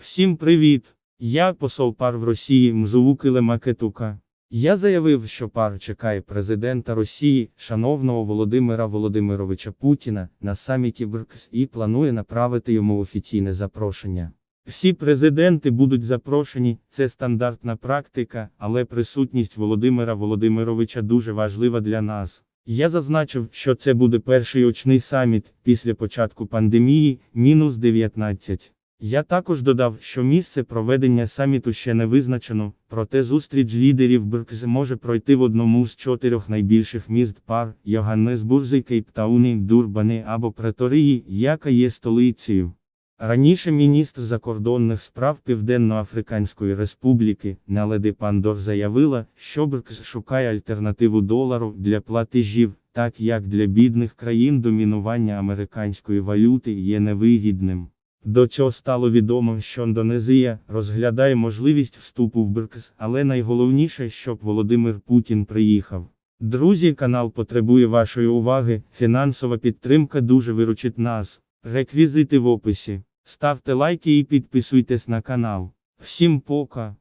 Всім привіт! Я посол пар в Росії Мзулу Килимакетука. Я заявив, що пар чекає президента Росії, шановного Володимира Володимировича Путіна, на саміті БРКС і планує направити йому офіційне запрошення. Всі президенти будуть запрошені, це стандартна практика, але присутність Володимира Володимировича дуже важлива для нас. Я зазначив, що це буде перший очний саміт після початку пандемії, мінус 19. Я також додав, що місце проведення саміту ще не визначено, проте зустріч лідерів БРКЗ може пройти в одному з чотирьох найбільших міст пар Йоганнесбурзі, Кейптауні, Дурбани або Преторії, яка є столицею. Раніше міністр закордонних справ Південно-Африканської Республіки Наледи Пандор заявила, що БРКЗ шукає альтернативу долару для платежів, так як для бідних країн домінування американської валюти є невигідним. До цього стало відомо, що Індонезія розглядає можливість вступу в БРКС, але найголовніше, щоб Володимир Путін приїхав. Друзі, канал потребує вашої уваги, фінансова підтримка дуже виручить нас. Реквізити в описі. Ставте лайки і підписуйтесь на канал. Всім пока!